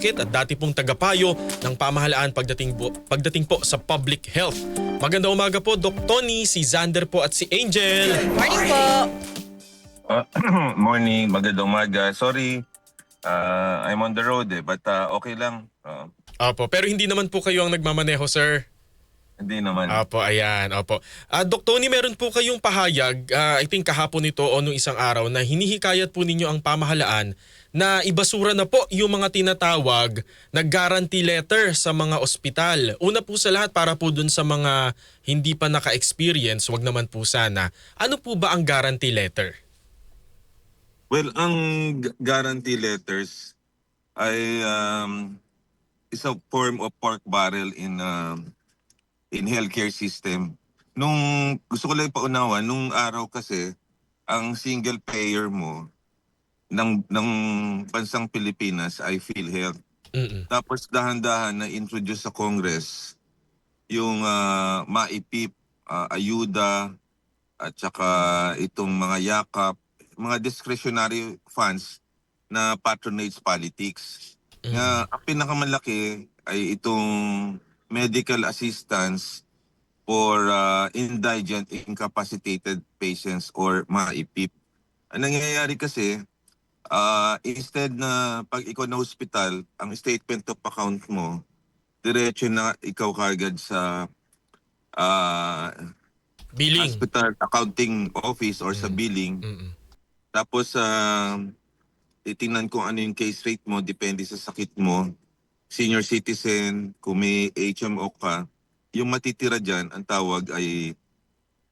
at dati pong tagapayo ng pamahalaan pagdating po, pagdating po sa public health. Magandang umaga po, Doc Tony, si Xander po at si Angel. Morning po. Uh, morning, magandang umaga. Sorry, uh, I'm on the road eh, but uh, okay lang. Uh, Opo, pero hindi naman po kayo ang nagmamaneho, sir. hindi naman. Opo, ayan, opo. Ah, Doc Tony, meron po kayong pahayag, ah, I think kahapon ito o nung isang araw, na hinihikayat po ninyo ang pamahalaan na ibasura na po yung mga tinatawag na guarantee letter sa mga ospital. Una po sa lahat para po dun sa mga hindi pa naka-experience, wag naman po sana. Ano po ba ang guarantee letter? Well, ang gu- guarantee letters ay um, is a form of pork barrel in um, in healthcare system. Nung gusto ko lang paunawan, nung araw kasi ang single payer mo ng ng bansang Pilipinas ay PhilHealth. Mm-mm. Tapos dahan-dahan na introduce sa Congress yung ah, MAIPIP, ah, ayuda at saka itong mga yakap, mga discretionary funds na patronage politics. Mm. Na ang pinakamalaki ay itong medical assistance for ah, indigent incapacitated patients or MAIPIP. Ang nangyayari kasi, ah, instead na pag ikaw na hospital, ang statement of account mo, diretso na ikaw kagad sa ah, Billing. hospital accounting office or sa Mm. billing. Mm-mm. Tapos, uh, titingnan kung ano yung case rate mo, depende sa sakit mo. Senior citizen, kung may HMO ka, yung matitira dyan, ang tawag ay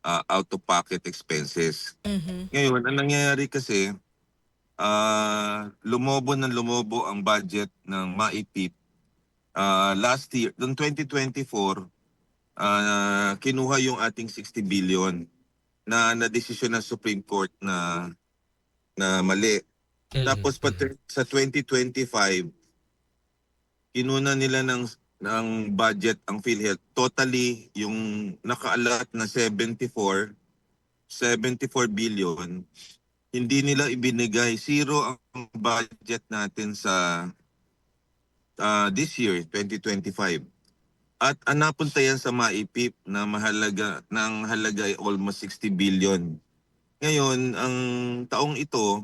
ah, out-of-pocket expenses. Mhm. Ngayon, ang nangyayari kasi, ah lumobo ng lumobo ang budget ng MAIPIP. Ah, last year, noong 2024, ah kinuha yung ating 60 billion na na-desisyon ng Supreme Court na na mali. Tapos pati sa 2025, kinuna nila ng ng budget ang PhilHealth. Totally, yung nakaalat na 74, 74 billion, hindi nila ibinigay. Zero ang budget natin sa ah, this year, 2025. At ang napunta yan sa MAIPIP na mahalaga, ng halaga ay almost 60 billion. Ngayon, ang taong ito,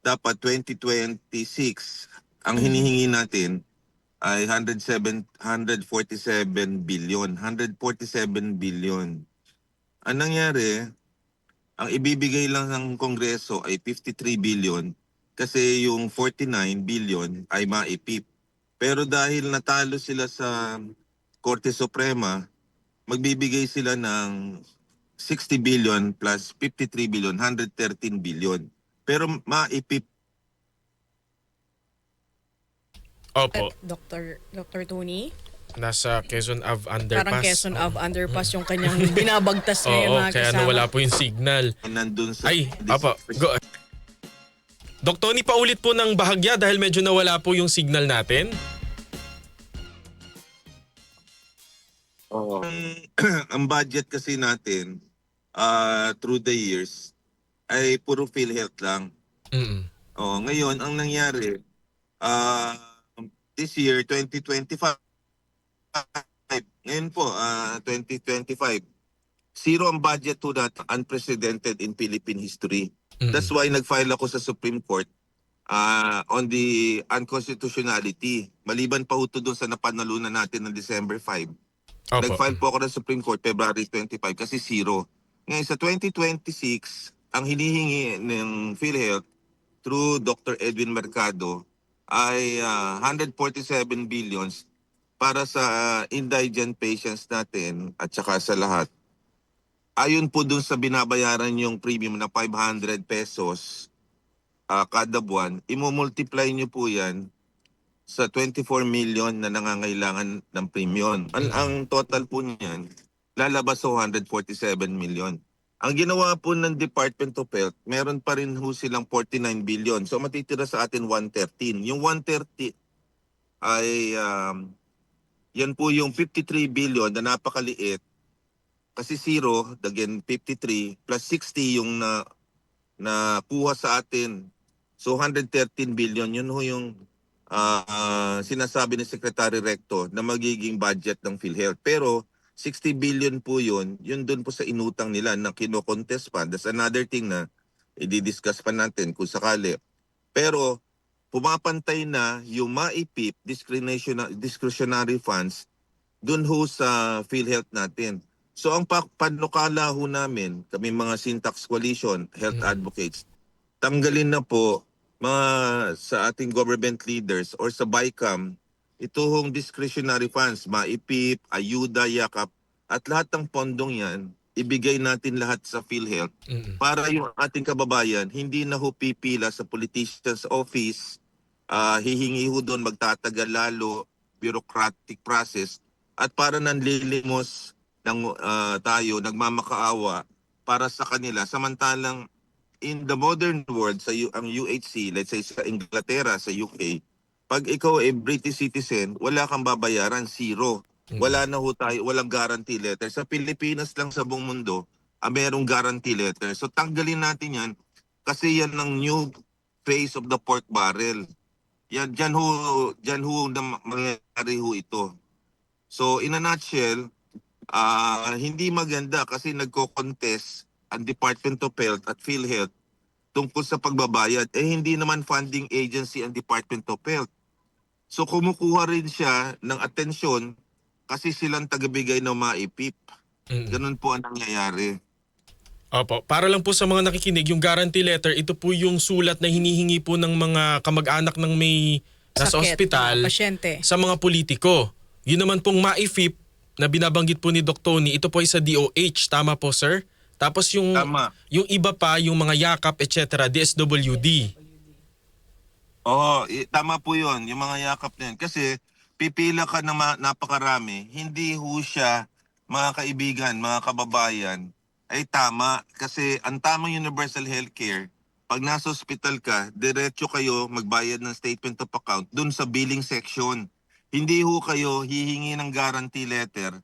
dapat 2026, ang hinihingi natin ay 107, 147 billion. 147 billion. Ang nangyari, ang ibibigay lang ng Kongreso ay 53 billion kasi yung 49 billion ay maipip. Pero dahil natalo sila sa Korte Suprema, magbibigay sila ng 60 billion plus 53 billion, 113 billion. Pero maipip Opo, Dr. Dr. Tony. Nasa Quezon Ave Underpass. Parang Quezon Ave Underpass yung kanyang binabagtas ngayon Oo, mga kaya kasama. nawala po yung signal. nandun sa... Ay, apa, go. Dok Tony, paulit po ng bahagya dahil medyo nawala po yung signal natin. Ang, ang budget kasi natin ah through the years ay puro PhilHealth lang. Mm-mm. Oh, ngayon ang nangyari ah this year 2025 ngayon po ah 2025 zero ang budget to that unprecedented in Philippine history. Mm-mm. That's why nag-file ako sa Supreme Court ah on the unconstitutionality. Maliban pa ho to doon sa napanalunan natin ng December 5. Opo. Nag-file po ako ng Supreme Court February 25 kasi zero. Ngayon sa 2026, ang hinihingi ng PhilHealth through Dr. Edwin Mercado ay ah, 147 billions para sa indigent patients natin at saka sa lahat. Ayon po dun sa binabayaran yung premium na 500 pesos ah, kada buwan, imumultiply nyo po yan sa 24 million na nangangailangan ng premium. Ang, ang total po niyan, lalabas sa 147 million. Ang ginawa po ng Department of Health, meron pa rin ho silang 49 billion. So matitira sa atin 113. Yung 130 ay um, yan po yung 53 billion na napakaliit. Kasi zero, again 53 plus 60 yung na na kuha sa atin. So 113 billion yun ho yung ah, ah, sinasabi ni Secretary Recto na magiging budget ng PhilHealth. Pero 60 billion po yun, yun dun po sa inutang nila na kino-contest pa. That's another thing na i-discuss pa natin kung sakali. Pero pumapantay na yung maipip discretionary, discretionary funds dun ho sa PhilHealth natin. So ang pa- panukala ho namin, kami mga Syntax Coalition, Health Mm. Advocates, tanggalin na po mga sa ating government leaders or sa BICAM, ito hong discretionary funds, maipip, ayuda, yakap, at lahat ng pondong yan, ibigay natin lahat sa PhilHealth Mm-mm. para yung ating kababayan hindi na ho pipila sa politician's office, ah, hihingi ho doon magtatagal lalo, bureaucratic process, at para nanlilimos ng ah, tayo, nagmamakaawa para sa kanila. Samantalang in the modern world, sa U- ang UHC, let's say sa Inglaterra, sa UK, pag ikaw ay British citizen, wala kang babayaran, zero. Wala na ho tayo, walang guarantee letter. Sa Pilipinas lang sa buong mundo, ah, merong guarantee letter. So tanggalin natin yan kasi yan ang new face of the pork barrel. Yan, dyan ho, dyan ho na mangyayari ho ito. So in a nutshell, ah, hindi maganda kasi nagko-contest ang Department of Health at PhilHealth tungkol sa pagbabayad. Eh hindi naman funding agency ang Department of Health. So kumukuha rin siya ng atensyon kasi silang tagabigay ng maipip. Mm-mm. Ganun po ang nangyayari. Opo, para lang po sa mga nakikinig, yung guarantee letter, ito po yung sulat na hinihingi po ng mga kamag-anak ng may nasa Sakit, ospital mga pasyente. sa mga politiko. Yun naman pong maifip na binabanggit po ni Doc Tony, ito po ay sa DOH, tama po sir? Tapos yung Tama. yung iba pa, yung mga yakap, etc., DSWD. Oo, i- tama po yun, yung mga yakap na yun. Kasi pipila ka na ma- napakarami, hindi ho siya, mga kaibigan, mga kababayan, ay tama. Kasi ang tamang universal healthcare, pag nasa hospital ka, diretso kayo magbayad ng statement of account dun sa billing section. Hindi ho kayo hihingi ng guarantee letter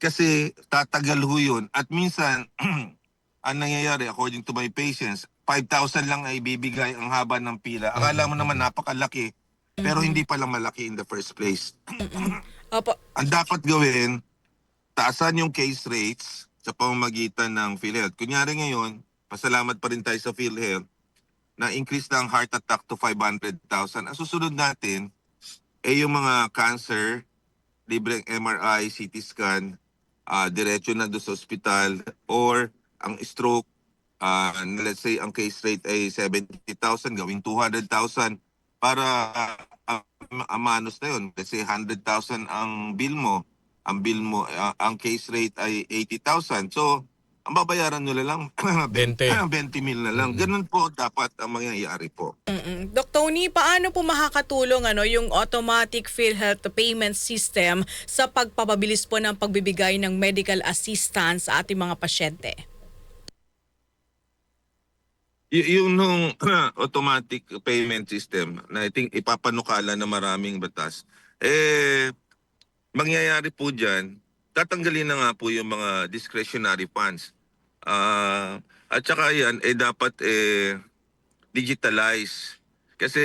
kasi tatagal ho yun. At minsan, ang nangyayari according to my patients, 5,000 lang ay bibigay ang haba ng pila. Akala mo naman napakalaki, pero hindi pala malaki in the first place. Opo. Ang dapat gawin, taasan yung case rates sa pamamagitan ng PhilHealth. Kunyari ngayon, pasalamat pa rin tayo sa PhilHealth na increase na heart attack to 500,000. Ang susunod natin ay yung mga cancer, libreng MRI, CT scan, ah diretso na doon sa ospital, or ang stroke, ah, let's say ang case rate ay 70,000, gawing 200,000 para ah, amanos na yun. Let's say 100,000 ang bill mo, ang bill mo, ah, ang case rate ay 80,000. So, ang babayaran nila lang 20. 20 mil na lang. Ganun po dapat ang mangyayari po. Mm-mm. Tony, paano po makakatulong ano, yung automatic PhilHealth payment system sa pagpapabilis po ng pagbibigay ng medical assistance sa ating mga pasyente? Y- yung nung automatic payment system na I think ipapanukala na maraming batas, eh, mangyayari po dyan, tatanggalin na nga po yung mga discretionary funds. Ah, at saka yan, eh dapat eh, digitalize. Kasi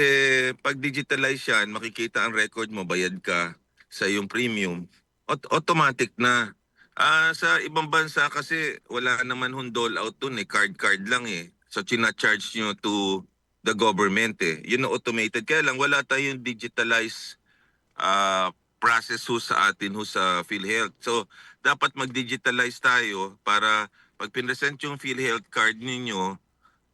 pag digitalize yan, makikita ang record mo, bayad ka sa yung premium. Aut- automatic na. Ah, sa ibang bansa kasi wala naman hong dole out dun eh, card-card lang eh. So china-charge nyo to the government eh. Yun ang automated. Kaya lang wala tayong digitalized ah, process ho sa atin ho sa PhilHealth. So dapat mag-digitalize tayo para pag pinresent yung PhilHealth card ninyo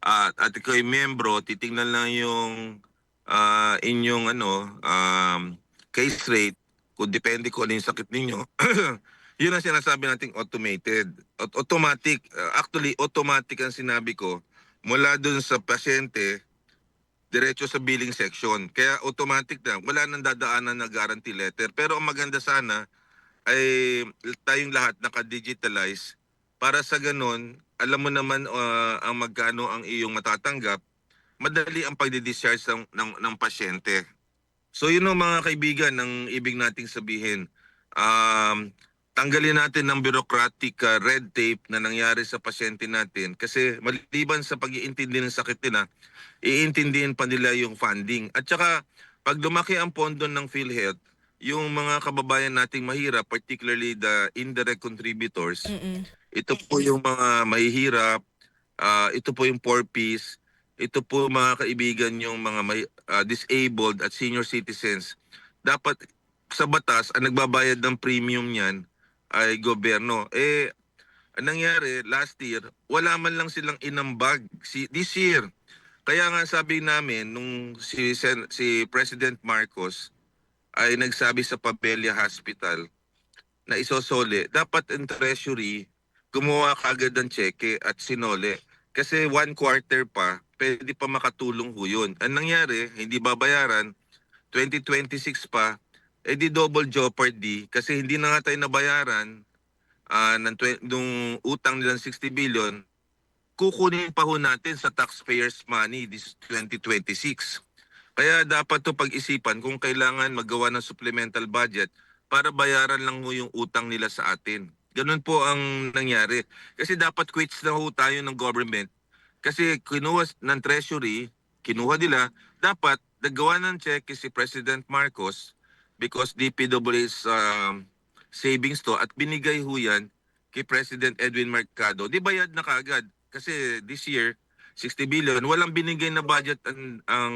at at ay membro, titingnan lang yung ah, inyong ano um, case rate kung depende kung ano yung sakit ninyo. yun ang sinasabi nating automated. Aut- automatic, uh, actually automatic ang sinabi ko mula dun sa pasyente diretso sa billing section. Kaya automatic na, wala nang dadaanan na guarantee letter. Pero ang maganda sana ay tayong lahat naka-digitalize para sa ganun, alam mo naman uh, ang magkano ang iyong matatanggap, madali ang pagdi-discharge ng, ng, ng pasyente. So yun ang mga kaibigan ng ibig nating sabihin. Um, tanggalin natin ng bureaucratic uh, red tape na nangyari sa pasyente natin kasi maliban sa pag-iintindi ng sakit nila, iintindihin pa nila yung funding. At saka pag lumaki ang pondo ng PhilHealth, yung mga kababayan nating mahirap, particularly the indirect contributors, Mm-mm. ito po yung mga mahihirap, ah, ito po yung poor piece, ito po mga kaibigan yung mga may, ah, disabled at senior citizens. Dapat sa batas, ang nagbabayad ng premium niyan ay gobyerno. Eh, ang nangyari last year, wala man lang silang inambag si, this year. Kaya nga sabi namin nung si, Sen- si President Marcos ay nagsabi sa Pabelia Hospital na isosole, dapat in treasury gumawa kagad ng cheque at sinole. Kasi one quarter pa, pwede pa makatulong ho yun. Ang nangyari, hindi babayaran, 2026 pa, eh di double jeopardy kasi hindi na nga tayo nabayaran ah, ng nung utang nilang 60 billion, kukunin pa ho natin sa taxpayers money this 2026. Kaya dapat to pag-isipan kung kailangan maggawa ng supplemental budget para bayaran lang ho yung utang nila sa atin. Ganun po ang nangyari. Kasi dapat quits na ho tayo ng government. Kasi kinuha ng treasury, kinuha nila, dapat nagawa ng check si President Marcos because DPW's um, savings to at binigay ho yan kay President Edwin Mercado. Di bayad na kaagad. Kasi this year, 60 billion, walang binigay na budget ang, ang,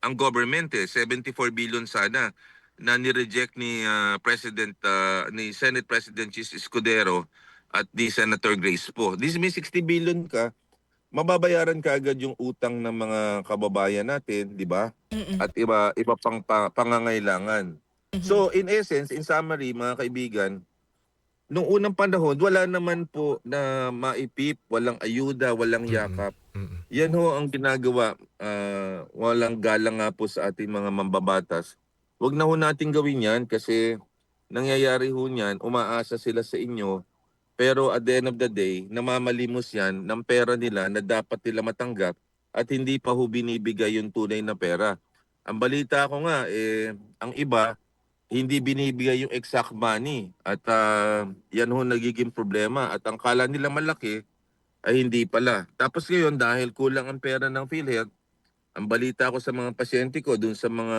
ang government eh. 74 billion sana na ni-reject ni ah, President ah, ni Senate President Chis Escudero at ni Senator Grace po. This means 60 billion ka, mababayaran ka agad yung utang ng mga kababayan natin, di ba? At iba iba pang pa- pangangailangan. So in essence, in summary mga kaibigan, nung unang panahon wala naman po na maipip, walang ayuda, walang Mhm. yakap. Mm-mm. Yan ho ang ginagawa. ah, walang galang nga po sa ating mga mambabatas. Huwag na ho natin gawin yan kasi nangyayari ho niyan, umaasa sila sa inyo. Pero at the end of the day, namamalimos yan ng pera nila na dapat nila matanggap at hindi pa ho binibigay yung tunay na pera. Ang balita ko nga, eh, ang iba, hindi binibigay yung exact money. At ah, yan ho nagiging problema. At ang kala nila malaki, ay hindi pala. Tapos ngayon, dahil kulang ang pera ng PhilHealth, ang balita ko sa mga pasyente ko, dun sa mga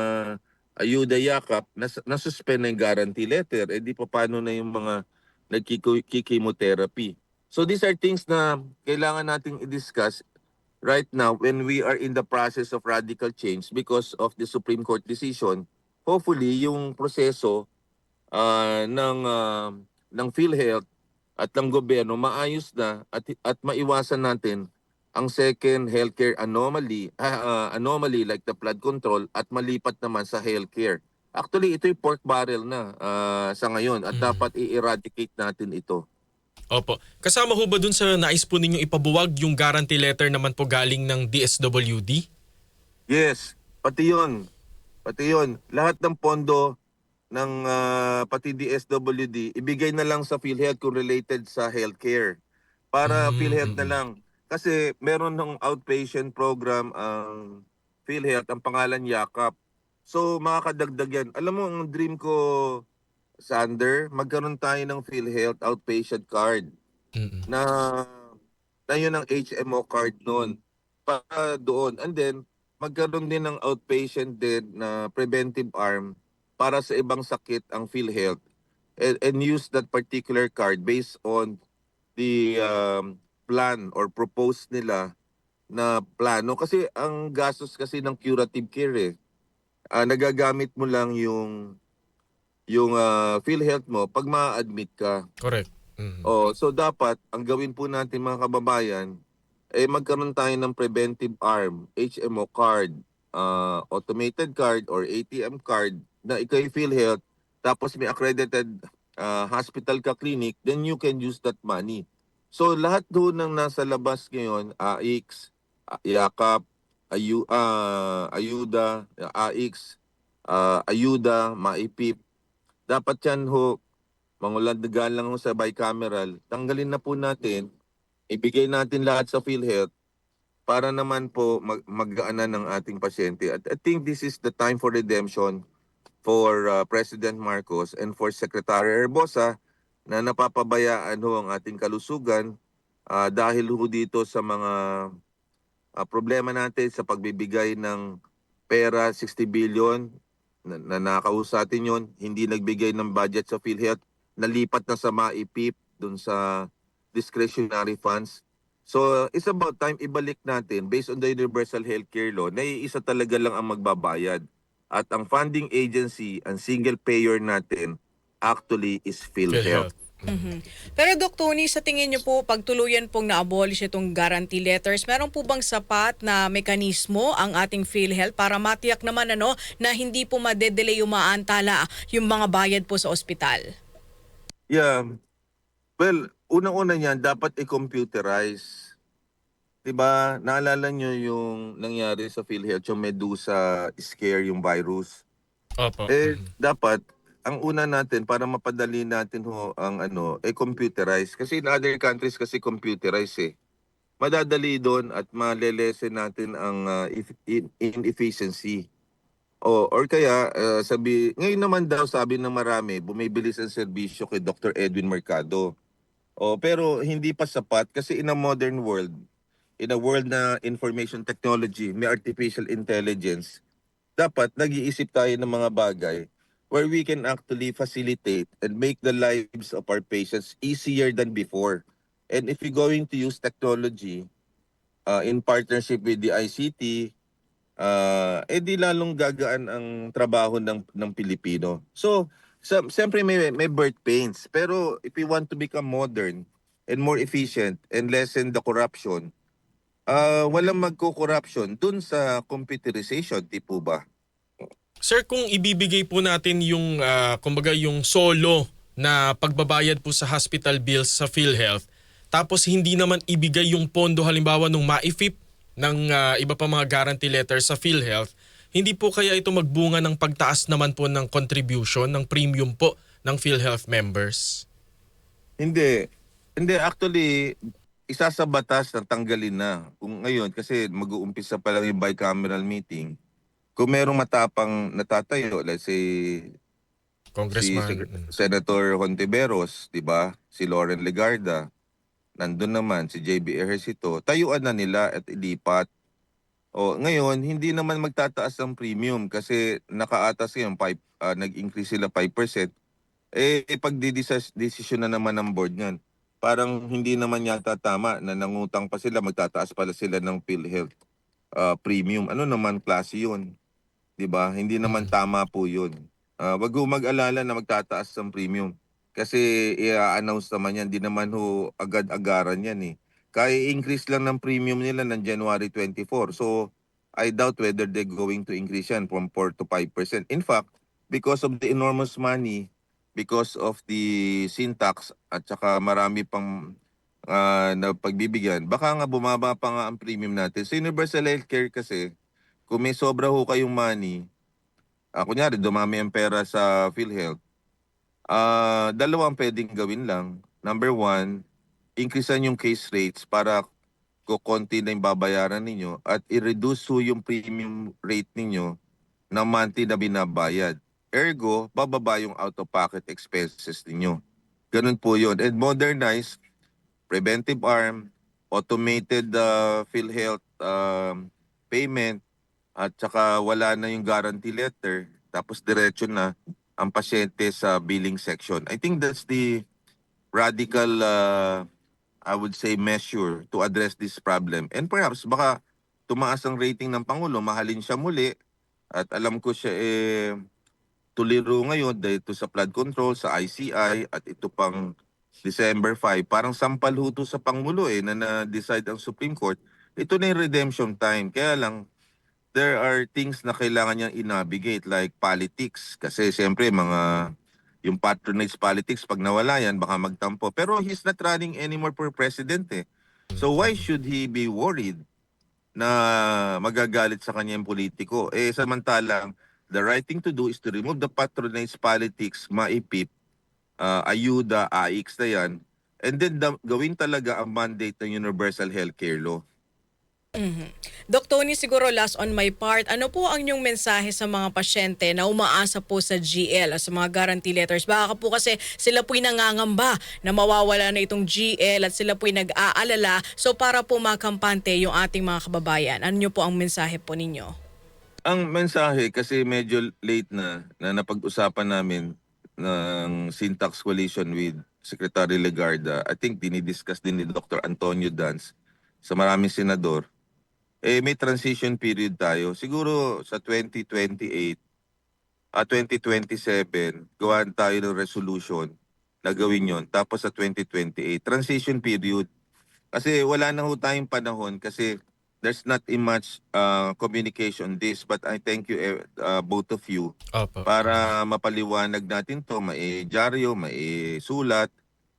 ayuda yakap, nas- nasuspend na yung guarantee letter. Eh di pa paano na yung mga nagkikimotherapy. So these are things na kailangan nating i-discuss right now when we are in the process of radical change because of the Supreme Court decision. Hopefully, yung proseso ah, ng ah, ng PhilHealth at ng gobyerno maayos na at at maiwasan natin ang second healthcare anomaly ah, ah, anomaly like the flood control at malipat naman sa healthcare. Actually, ito yung pork barrel na ah, sa ngayon at Mhm. dapat i-eradicate natin ito. Opo. Kasama ho ba dun sa nais po ninyong ipabuwag yung guarantee letter naman po galing ng DSWD? Yes, pati yon. Pati yon. Lahat ng pondo ng ah, pati DSWD, ibigay na lang sa PhilHealth kung related sa healthcare. Para Mm, PhilHealth na mm. lang. Kasi meron ng outpatient program ang PhilHealth, ang pangalan Yakap. So makakadagdag yan. Alam mo, ang dream ko, Sander, magkaroon tayo ng PhilHealth outpatient card Mm-mm. na na yun ang HMO card noon para doon and then magkaroon din ng outpatient din na preventive arm para sa ibang sakit ang PhilHealth and, and use that particular card based on the um, plan or proposed nila na plano kasi ang gastos kasi ng curative care eh ah, nagagamit mo lang yung yung ah, PhilHealth mo pag ma-admit ka Correct. Mm. Oh, so dapat ang gawin po natin mga kababayan eh magkaroon tayo ng preventive arm, HMO card, uh, automated card or ATM card na ikay PhilHealth tapos may accredited uh, hospital ka clinic, then you can use that money. So lahat doon ng nasa labas ngayon, AX, Yakap, Ayu, ah, Ayuda, AX, ah, Ayuda, Maipip, dapat yan ho mangulandagan lang ho sa bicameral, tanggalin na po natin, ibigay natin lahat sa PhilHealth para naman po mag magaanan ng ating pasyente. At I think this is the time for redemption for uh, President Marcos and for Secretary Herbosa na napapabayaan ho ang ating kalusugan ah, dahil ho dito sa mga ah, problema natin sa pagbibigay ng pera, 60 billion, na, na nakausatin yon hindi nagbigay ng budget sa PhilHealth, nalipat na sa MAIPIP dun sa discretionary funds. So it's about time ibalik natin based on the Universal Healthcare Law na isa talaga lang ang magbabayad. At ang funding agency, ang single payer natin actually is PhilHealth. Mhm. Pero Dok Tony, sa tingin niyo po, pag tuluyan pong na-abolish itong guarantee letters, meron po bang sapat na mekanismo ang ating PhilHealth para matiyak naman ano, na hindi po madedelay yung maantala yung mga bayad po sa ospital? Yeah. Well, unang-una niyan, dapat i-computerize. Diba, naalala nyo yung nangyari sa PhilHealth, yung Medusa scare, yung virus. Opo. Eh, Mhm. dapat, ang una natin, para mapadali natin ho ang ano, eh computerize. Kasi in other countries kasi computerize eh. Madadali doon at malelesen natin ang ah, if- in- inefficiency. O, or kaya, ah, sabi, ngayon naman daw sabi ng marami, bumibilis ang serbisyo kay Dr. Edwin Mercado. O, pero hindi pa sapat kasi in a modern world, in a world na information technology, may artificial intelligence, dapat nag-iisip tayo ng mga bagay where we can actually facilitate and make the lives of our patients easier than before. And if we're going to use technology uh, in partnership with the ICT, uh, eh di lalong gagaan ang trabaho ng, ng Pilipino. So, sa, siyempre may, may birth pains. Pero if we want to become modern and more efficient and lessen the corruption, uh, walang magko-corruption dun sa computerization, di po ba? Sir, kung ibibigay po natin yung, ah, kumbaga yung solo na pagbabayad po sa hospital bills sa PhilHealth, tapos hindi naman ibigay yung pondo halimbawa nung MAIFIP ng ah, iba pa mga guarantee letters sa PhilHealth, hindi po kaya ito magbunga ng pagtaas naman po ng contribution, ng premium po ng PhilHealth members? Hindi. Hindi, actually, isa sa batas na tanggalin na. Kung ngayon, kasi mag-uumpisa pa lang yung bicameral meeting, kung merong matapang natatayo, let's say, si Congressman. Mm. Senator Hontiveros, di ba? Si Lauren Legarda, nandun naman si JB Ejercito, tayuan na nila at ilipat. O ngayon, hindi naman magtataas ang premium kasi nakaatas yung 5 ah, nag-increase sila 5%. Eh pag desisyon na naman ng board niyan, parang hindi naman yata tama na nangutang pa sila, magtataas pala sila ng PhilHealth ah, premium. Ano naman klase 'yun? 'Di ba? Hindi naman tama po 'yun. Ah, wag ho mag-alala na magtataas ang premium. Kasi i-announce naman yan, di naman ho agad-agaran yan eh. Kaya increase lang ng premium nila ng January 24. So, I doubt whether they're going to increase yan from 4 to 5%. In fact, because of the enormous money, because of the syntax at saka marami pang ah, na pagbibigyan, baka nga bumaba pa nga ang premium natin. Sa Universal Healthcare kasi, kung may sobra ho kayong money, ah, kunyari dumami ang pera sa PhilHealth, ah dalawang pwedeng gawin lang. Number one, increasean yung case rates para kukonti na yung babayaran ninyo at i-reduce yung premium rate ninyo na monthly na binabayad. Ergo, bababa yung out-of-pocket expenses ninyo. Ganun po yun. And modernize, preventive arm, automated uh, PhilHealth um, payment, at saka wala na yung guarantee letter, tapos diretso na ang pasyente sa billing section. I think that's the radical, uh, I would say, measure to address this problem. And perhaps baka tumaas ang rating ng Pangulo, mahalin siya muli, at alam ko siya eh, tuliro ngayon dito sa flood control, sa ICI, at ito pang December 5. Parang sampal huto sa Pangulo eh, na na-decide ang Supreme Court. Ito na yung redemption time. Kaya lang, there are things na kailangan niyang i-navigate like politics. Kasi siyempre, mga yung patronage politics, pag nawala yan, baka magtampo. Pero he's not running anymore for president eh. So why should he be worried na magagalit sa kanya yung politiko? Eh, samantalang, the right thing to do is to remove the patronage politics, maipip, uh, ayuda, AIX na yan, and then da- gawin talaga ang mandate ng Universal Healthcare Law. Doc Tony, siguro last on my part, ano po ang inyong mensahe sa mga pasyente na umaasa po sa GL, sa mga guarantee letters? Baka po kasi sila po'y nangangamba na mawawala na itong GL at sila po'y nag-aalala. So para po makampante yung ating mga kababayan, ano nyo po ang mensahe po ninyo? Ang mensahe kasi medyo late na na napag-usapan namin ng Syntax Coalition with Secretary Legarda. I think dinidiscuss din ni Dr. Antonio Dance sa maraming senador. Eh may transition period tayo. Siguro sa 2028 at 2027 gawan tayo ng resolution na gawin yon. Tapos sa 2028 transition period. Kasi wala na ho tayong panahon kasi there's not in much uh, communication on this but I thank you uh, both of you Opo. para mapaliwanag natin to mai dyaryo, mai sulat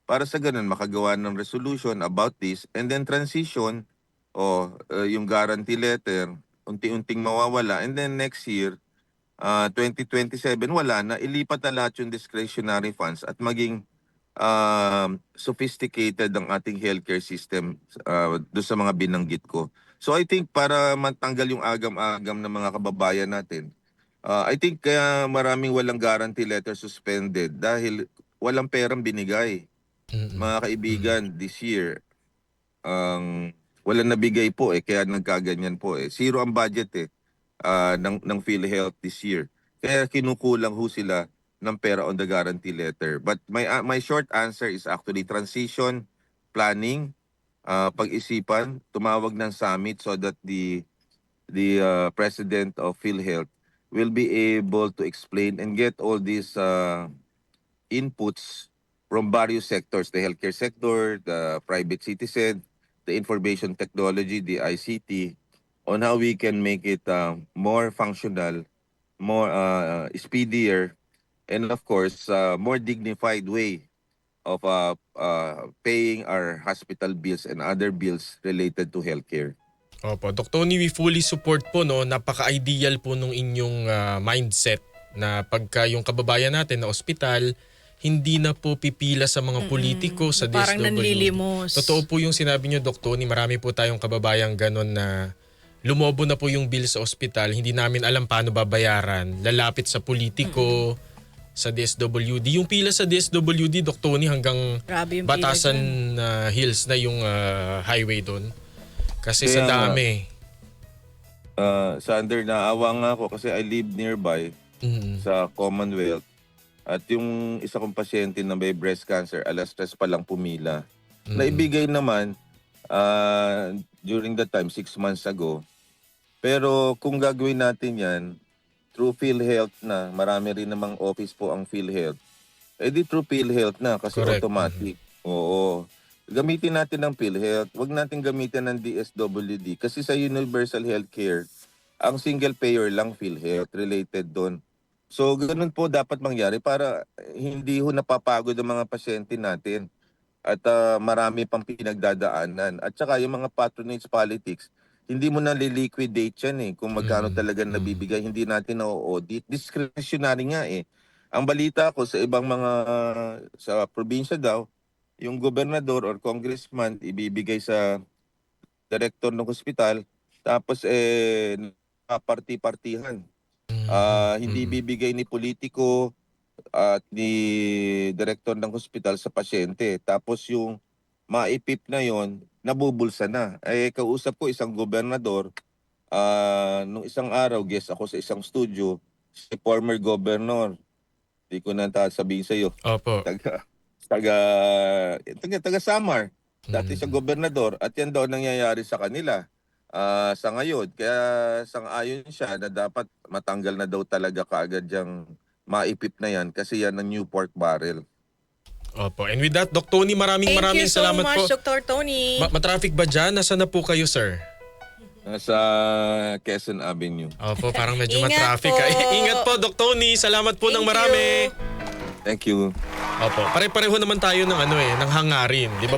para sa ganun makagawa ng resolution about this and then transition o uh, yung guarantee letter unti-unting mawawala and then next year uh, 2027 wala na ilipat na lahat yung discretionary funds at maging um, sophisticated ang ating healthcare system uh, do sa mga binanggit ko. So I think para matanggal yung agam-agam ng mga kababayan natin, uh, I think kaya maraming walang guarantee letter suspended dahil walang perang binigay. Mga kaibigan, this year, ang walang nabigay po eh, kaya nagkaganyan po eh. Zero ang budget eh ah, ng, ng PhilHealth this year. Kaya kinukulang ho sila ng pera on the guarantee letter. But my ah, my short answer is actually transition planning, ah, pag-isipan, tumawag ng summit so that the the ah, president of PhilHealth will be able to explain and get all these ah, inputs from various sectors, the healthcare sector, the private citizen, the information technology, the ICT, on how we can make it uh, more functional, more uh, speedier, and of course, uh, more dignified way of uh, uh, paying our hospital bills and other bills related to healthcare. Opo, Dr. Tony, we fully support po no, napaka-ideal po nung inyong ah, mindset na pagka yung kababayan natin na ospital, hindi na po pipila sa mga politiko sa Parang DSWD. nanlilimos. Totoo po yung sinabi niyo, Dr. Tony, marami po tayong kababayang ganon na lumobo na po yung bill sa ospital, hindi namin alam paano babayaran, lalapit sa politiko, sa DSWD. Yung pila sa DSWD, Dr. Tony, hanggang Batasan na hills na yung ah, highway doon. Kasi sa Kaya nga. dami. Uh, Sander, naawa nga ako kasi I live nearby Mm. sa Commonwealth. At yung isa kong pasyente na may breast cancer, alas stress pa lang pumila. Mm. Naibigay naman uh, during that time, six months ago. Pero kung gagawin natin yan, through PhilHealth na, marami rin namang office po ang PhilHealth. Eh di through PhilHealth na kasi Correct. automatic. Oo. Gamitin natin ng PhilHealth. Huwag natin gamitin ng DSWD kasi sa Universal Healthcare, ang single payer lang PhilHealth related doon. So ganun po dapat mangyari para hindi ho napapagod ang mga pasyente natin at ah, marami pang pinagdadaanan. At saka yung mga patronage politics, hindi mo na liquidate yan eh. Kung magkano Mm, talaga mm. nabibigay, hindi natin na-audit. Discretionary nga eh. Ang balita ko sa ibang mga, sa probinsya daw, yung gobernador or congressman ibibigay sa director ng hospital, tapos eh, party-partihan. Ah, hindi Mm. bibigay ni politiko at ni director ng hospital sa pasyente. Tapos yung maipip na yon nabubulsa na. Eh, kausap ko isang gobernador, ah, nung isang araw, guest ako sa isang studio, si former governor. Hindi ko na sabihin sa iyo. Opo. Taga, taga, taga, taga Samar. Dati Mm. gobernador at yan daw nangyayari sa kanila ah, sa ngayon. Kaya sang-ayon siya na dapat matanggal na daw talaga kaagad yung maipip na yan kasi yan ang new pork barrel. Opo. And with that, Dr. Tony, maraming Thank maraming you so salamat much, po. Dr. Tony. Ma- matraffic ba dyan? Nasaan na po kayo, sir? Sa Quezon Avenue. Opo, parang medyo Ingat matraffic. po. Ingat po, Dr. Tony. Salamat po ng Thank marami. you. Thank you. Opo, pare-pareho naman tayo ng ano eh, ng hangarin, 'di ba?